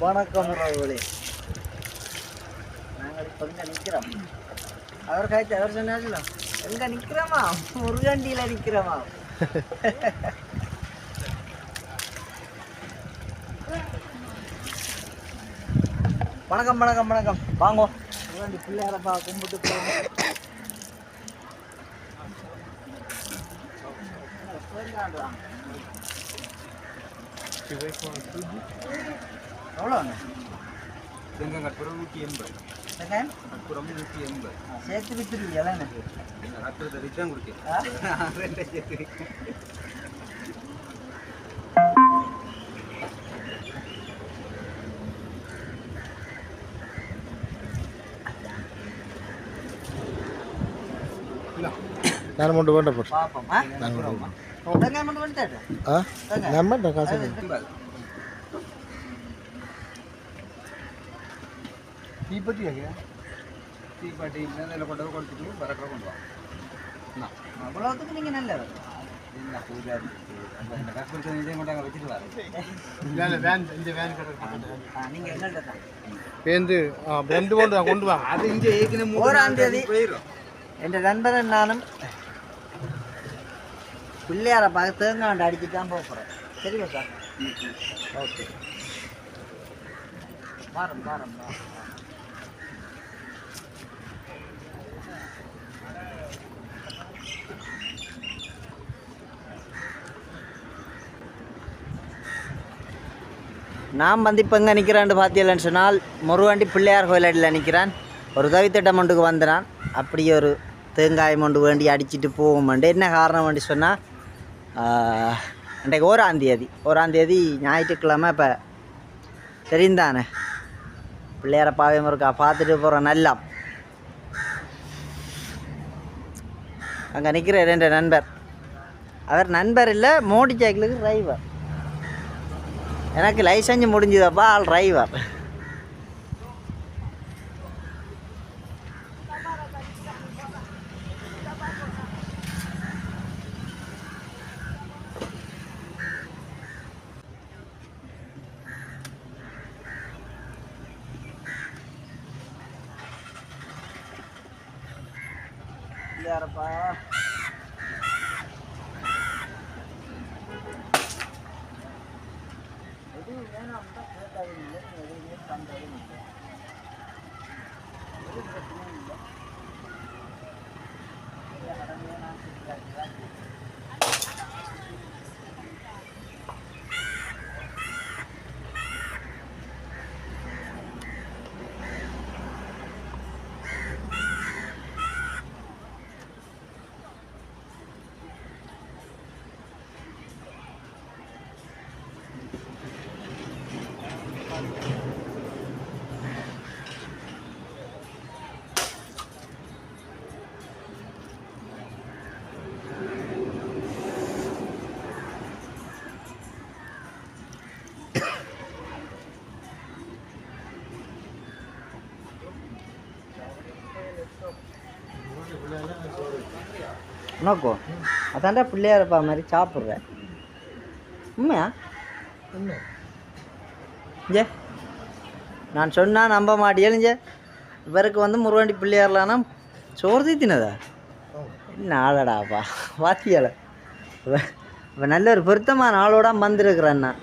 வணக்கம் உறவுகளே நாங்கள் இப்போ இங்கே நிற்கிறோம் அவர் காய்ச்சி அவர் சொன்னார்ல எங்கே நிற்கிறோமா முருகண்டியில் நிற்கிறோமா வணக்கம் வணக்கம் வணக்கம். வாங்கோ. முருகண்டி பிள்ளையாரப்பா கும்பிட்டு சிக்ஸ்டி ஃபைவ் நூற்றி எண்பது செகண்ட் நூற்றி எண்பது சேர்த்து விற்றுருவீங்களா எனக்கு கற்பூரத்தை விற்று தான் கொடுக்கேன் ரெண்டே சேர்த்து விற்கிறேன் நான் மட்டும் வேண்டாம் பாப்போம் நான் నమ్మండి కాసు తీపటి తీపటి నెల కొట్టదు కొడుతుంది బరక్కడ కొండు அவ்வளோத்துக்கு நீங்கள் நல்ல என்ன பூஜா இந்த கஷ்டத்தை இதே மட்டும் அங்கே வச்சுட்டு வர வேன் இந்த வேன் கடை நீங்கள் எங்கள்கிட்ட பேருந்து ரெண்டு கொண்டு கொண்டு வாங்க அது நண்பன் நானும் பிள்ளையாரை பார்க்க தேங்காய் அடிச்சுட்டு தான் போக போகிறேன் சரியா சார்? ஓகே வாரம் வாரம் வாரம் நான் வந்து இப்போ எங்கே நிற்கிறான்னு பார்த்தீங்கன்னு சொன்னால் முருகாண்டி பிள்ளையார் கோயிலடியில் நிற்கிறான் ஒரு உதவித்திட்டம் ஒன்றுக்கு வந்தான் அப்படி ஒரு தேங்காய் மொண்டு வேண்டி அடிச்சிட்டு போவோம்ண்டு என்ன காரணம் வேண்டி சொன்னால் இன்றைக்கு ஓராம் தேதி. ஓராம் தேதி ஞாயிற்றுக்கிழமை இப்போ தெரிந்தானே? பிள்ளையார பாவியம் இருக்கா பார்த்துட்டு போகிறோம் நல்லா அங்கே நிற்கிற ரெண்டு நண்பர். அவர் நண்பர் இல்லை மோடி சைக்கிளுக்கு டிரைவர் எனக்கு லைசன்ஸ் முடிஞ்சதப்பா ஆள் டிரைவர் ഇല്ലാറപ്പാ ഇത് ഞാൻ അമ്പത്തി കണ്ടതുമില്ല நோக்கோ அதான்டா பிள்ளையாரப்பா மாதிரி சாப்பிட்றேன் உண்மையா? ஜே நான் சொன்னால் நம்ப மாட்டியலுஞ்ச இவருக்கு வந்து முருவாண்டி பிள்ளையார்லானா சோறு தீத்தினதா என்ன ஆளடாப்பா வாத்தியால இப்போ நல்ல ஒரு பொருத்தமான ஆளோட வந்திருக்கிறேன் நான்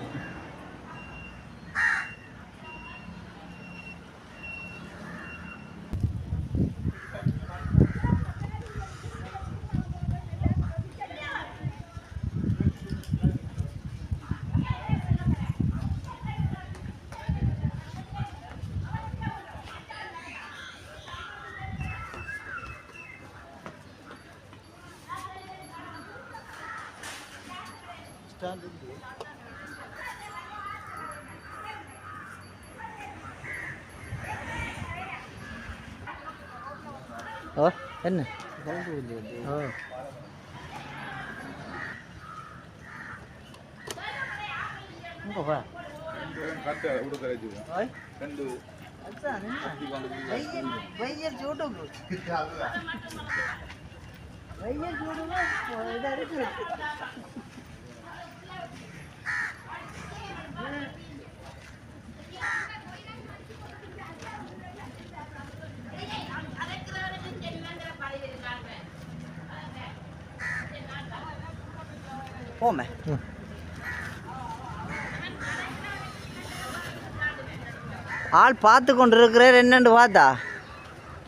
ஓ என்ன ஓ இங்கே வா கட்டு உடுக்க வச்சு ஓய் ரெண்டு அச்சான் வெய்யல் வெய்யல் போமே ஆள் பார்த்து கொண்டு இருக்கிறார் என்னண்டு பார்த்தா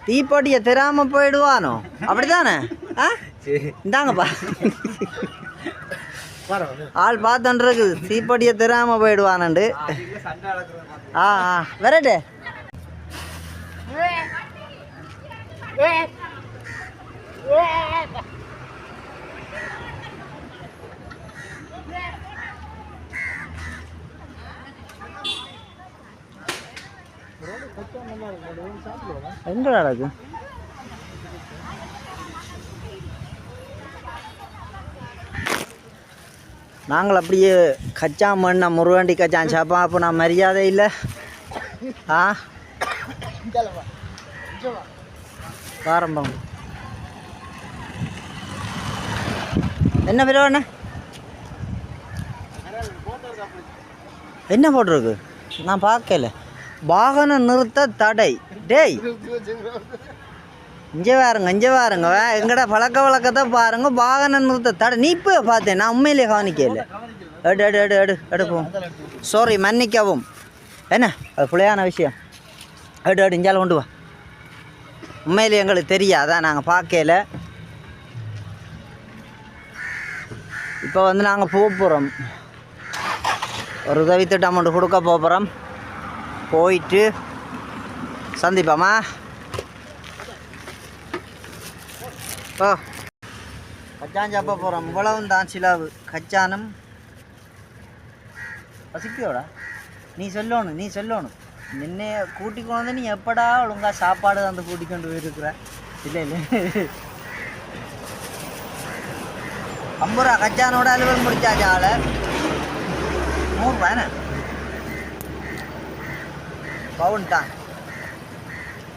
தீப்பொட்டியை தெரியாம போயிடுவானோ அப்படிதானே ஆ இந்தாங்கப்பா ஆள் பார்த்துட்டு இருக்குது தீப்பொட்டியை தெரியாம போயிடுவானண்டு ஆ ஆ வரட்டு எங்கடா அது? நாங்கள் அப்படியே கச்சா மண்ணா முருகண்டி கச்சான் சாப்பா அப்போ நான் மரியாதை இல்லை. ஆ? ஆரம்பம் என்ன பேர் என்ன என்ன போட்டிருக்கு? நான் பார்க்கல. வாகனம் நிறுத்த தடை. டேய். இங்கே வாருங்க இங்கே பாருங்க வே- எங்கட பழக்க வழக்கத்தை பாருங்க. வாகனம் நிறுத்த தடை. நீ இப்போ பார்த்தேன் நான் உண்மையிலே கவனிக்கல. எடு எடு எடு எடு எடுப்போம். சாரி மன்னிக்கவும். என்ன? அது பிள்ளையான விஷயம். எடு எடு இஞ்சால கொண்டு வா. உண்மையிலே எங்களுக்கு தெரியாதா நாங்கள் பார்க்கல. இப்போ வந்து நாங்கள் போக போகிறோம் ஒரு உதவி திட்டம் ஒன்று கொடுக்க போகிறோம் போயிட்டு சந்திப்பாமா? ஓ. கச்சான் சாப்பா போகிறோம் இவ்வளவும் தான் சிலவு. கச்சானம் பசிக்கோடா நீ சொல்லணும் நீ சொல்லணும். நின்னே கூட்டி கொண்டு வந்து நீ எப்படா ஒழுங்கா சாப்பாடு வந்து கூட்டி கொண்டு போயிருக்கிற? இல்லை இல்லை. ஐம்பது ரூபா கச்சானோட அலுவல் முடிச்சாச்சு ஆளை.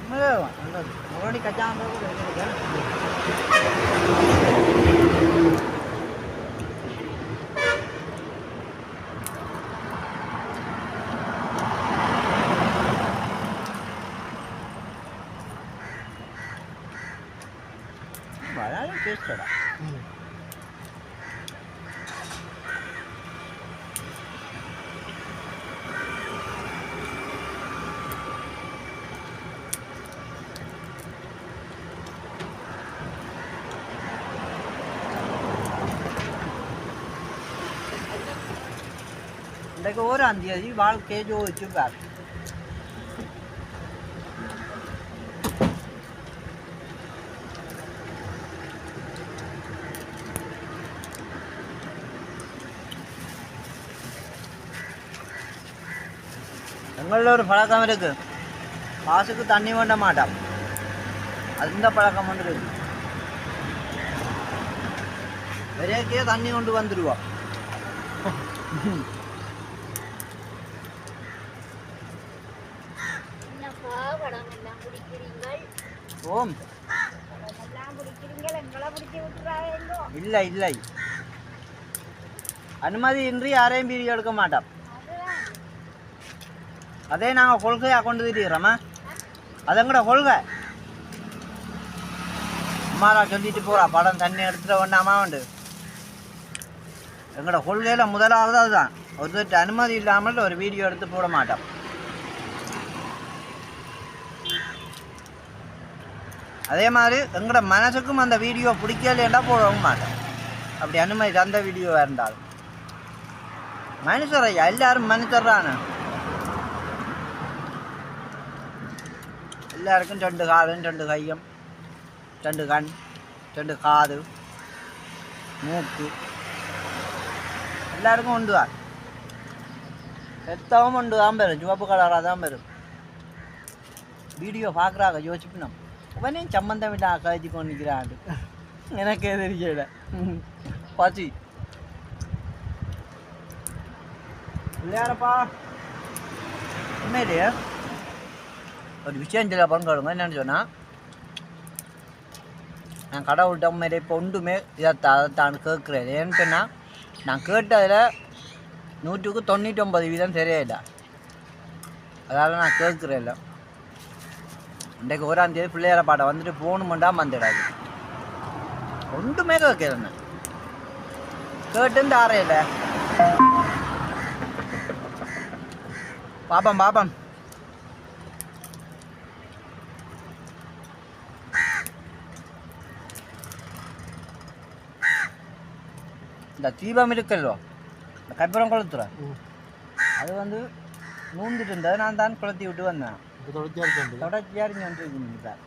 நூறுரூவா என்ன பவுன் எனக்கு ஓராந்தியா ஜி வாழ்க்கையை ஜோதிச்சு பாரு எங்களில் ஒரு பழக்கம் இருக்குது காசுக்கு தண்ணி வேண்ட மாட்டோம் அந்த பழக்கம் ஒன்று இருக்குது தண்ணி கொண்டு வந்துடுவோம் பிடிக்கிறீங்கள் ஓம். இல்லை இல்லை. அனுமதி இன்றி யாரையும் வீடியோ எடுக்க மாட்டோம் அதே நாங்கள் கொள்கையாக கொண்டு திரிகிறோமா அதங்கட கொள்கை. அம்மாரா சொல்லிட்டு போறா படம் தண்ணி எடுத்துகிட்ட வேண்டாமா உண்டு. எங்களோட கொள்கையில் முதலாவது அதுதான். ஒருத்தர் அனுமதி இல்லாமல் ஒரு வீடியோ எடுத்து போட மாட்டோம் அதே மாதிரி எங்களோட மனசுக்கும் அந்த வீடியோ பிடிக்கலைன்னா போடவும் மாட்டேன். அப்படி அனுமதி தந்த வீடியோவாக இருந்தாலும் மனுஷர் எல்லாரும் மனுஷர்றானு எல்லாருக்கும் ரெண்டு காலும் ரெண்டு கையும் ரெண்டு கண் ரெண்டு காது மூக்கு. எல்லாருக்கும் உண்டு தான். ரத்தமும் உண்டு தான் பெறும் சிவப்பு கலராக தான் பெறும் வீடியோ பார்க்குறாங்க யோசிப்பினோம். உடனே சம்மந்தம் விட்டு கழிச்சு கொண்டு நிற்கிறாண்டு எனக்கே தெரியல பாச்சி இல்லையாரப்பா உண்மையிலேயே ஒரு விஷயம் சொல்ல பங்காடுங்க என்னன்னு சொன்னால் நான் கடவுள்கிட்ட உண்மையிலே இப்போ ஒன்றுமே இதை தான் கேட்குறேன் ஏன்னு சொன்னால் நான் கேட்டதில் நூற்றுக்கு தொண்ணூற்றி ஒம்பது வீதம் சரியாயில்லை அதால் நான் கேட்குறேன் இல்லை இன்றைக்கு ஓராம் தேதி பிள்ளையார பாடம் வந்துட்டு போகணுமெண்டா வந்துடாது ஒன்றுமே நான் கேட்டும் தாரையில பாப்பம் பாப்பம். இந்த தீபம் இருக்குல்லோ? இந்த கற்பூரம் கொளுத்துற. அது வந்து நூந்துட்டு இருந்தது. நான் தான் கொளுத்தி விட்டு வந்தேன். தொடர்ச்சியாக இருக்கு தொடர்ச்சியாக இருந்து சார்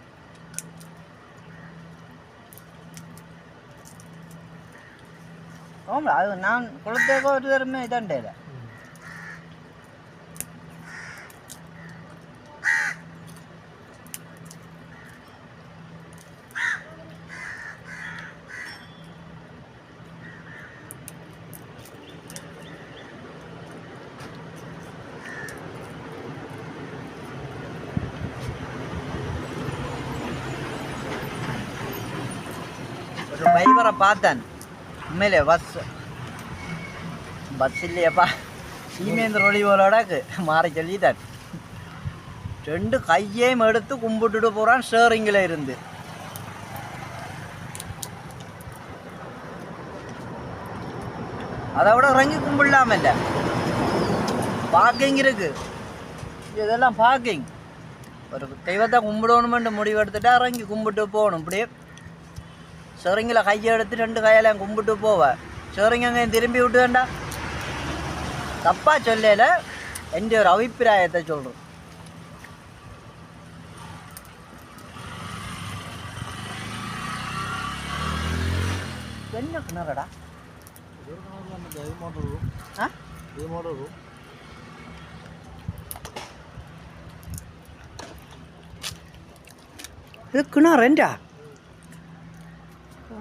ஆமாம் அது நான் குளத்தேக்கோ ஒரு தரமே இதாண்டேல ஒரு டிரைவரை பார்த்தேன். உண்மையிலே பஸ் பஸ் இல்லையப்பா. சீமேந்திர ஒளிவோலோடக்கு மாற சொல்லிட்டான் ரெண்டு கையையும் எடுத்து கும்பிட்டுட்டு போகிறான் ஷேரிங்கில் இருந்து. அதை விட இறங்கி கும்பிடலாமல்ல பார்க்கிங் இருக்கு. இதெல்லாம் பார்க்கிங் ஒரு தெய்வத்தை கும்பிடணுமென்று முடிவு எடுத்துட்டா இறங்கி கும்பிட்டு போகணும். இப்படியே சிறங்கில் கையை எடுத்து ரெண்டு கையெல்லாம் கும்பிட்டு போவேன் சிறங்க அங்கே திரும்பி விட்டு வேண்டாம் தப்பாக சொல்லல என்ற ஒரு அபிப்பிராயத்தை சொல்கிறோம் என்ன கிணறடா இது மோட்டர் ரூம்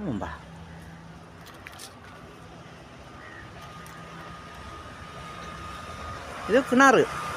ஆ இது மோட்டர்